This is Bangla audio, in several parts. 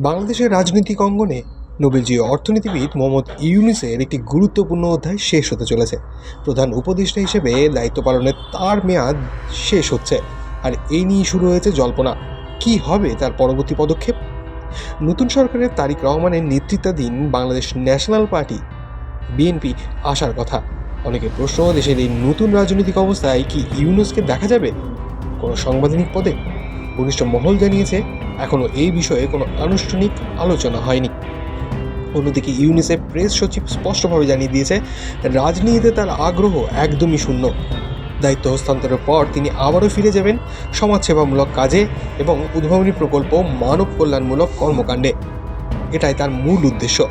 বাংলাদেশের রাজনৈতিক অঙ্গনে নোবেলজি অর্থনীতিবিদ মোহাম্মদ ইউনুসের একটি গুরুত্বপূর্ণ অধ্যায় শেষ হতে চলেছে। প্রধান উপদেষ্টা হিসেবে দায়িত্ব পালনের তার মেয়াদ শেষ হচ্ছে। আর এই নিয়ে শুরু হয়েছে জল্পনা। কি হবে তার পরবর্তী পদক্ষেপ? নতুন সরকারের তারিক রহমানের নেতৃত্বাধীন বাংলাদেশ ন্যাশনাল পার্টি, বিএনপি আসার কথা। অনেকে প্রশ্ন, দেশের এই নতুন রাজনৈতিক অবস্থায় কি ইউনুসকে দেখা যাবে কোনো সাংবিধানিক পদে? ঘনিষ্ঠ মহল জানিয়েছে এখনও এই বিষয়ে কোনো আনুষ্ঠানিক আলোচনা হয়নি। অন্যদিকে ইউনিসেফ প্রেস সচিব স্পষ্টভাবে জানিয়ে দিয়েছে, রাজনীতিতে তার আগ্রহ একদমই শূন্য। দায়িত্ব হস্তান্তরের পর তিনি আবারও ফিরে যাবেন সমাজসেবামূলক কাজে এবং উদ্ভাবনী প্রকল্প মানব কল্যাণমূলক কর্মকাণ্ডে। এটাই তার মূল উদ্দেশ্য।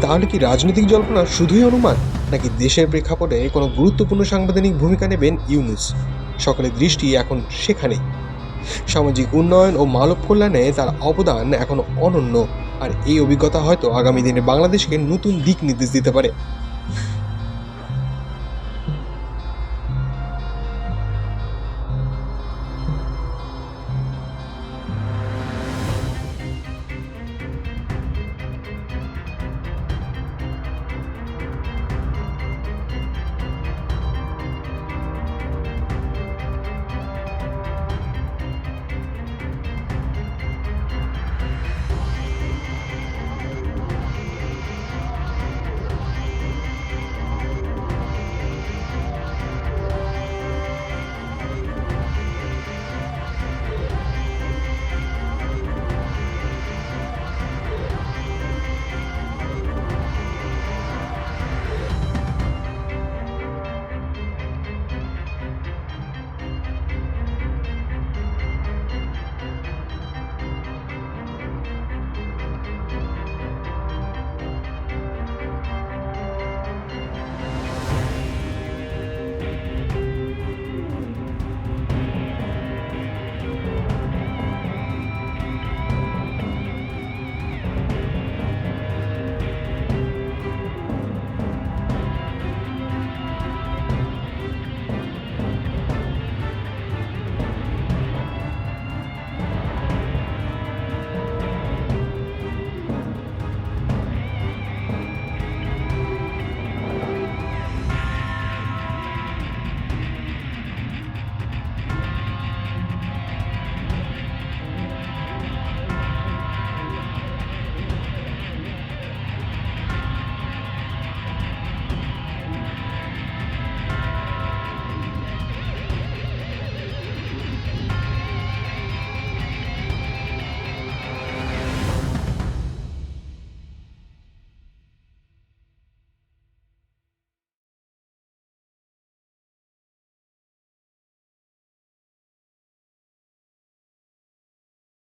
তাহলে কি রাজনৈতিক জল্পনা শুধুই অনুমান, নাকি দেশের প্রেক্ষাপটে কোনো গুরুত্বপূর্ণ সাংবিধানিক ভূমিকা নেবেন ইউনুস? সকলের দৃষ্টি এখন সেখানেই। সামাজিক উন্নয়ন ও মানব কল্যাণে তার অবদান এখনও অনন্য। আর এই অভিজ্ঞতা হয়তো আগামী দিনে বাংলাদেশকে নতুন দিক নির্দেশ দিতে পারে।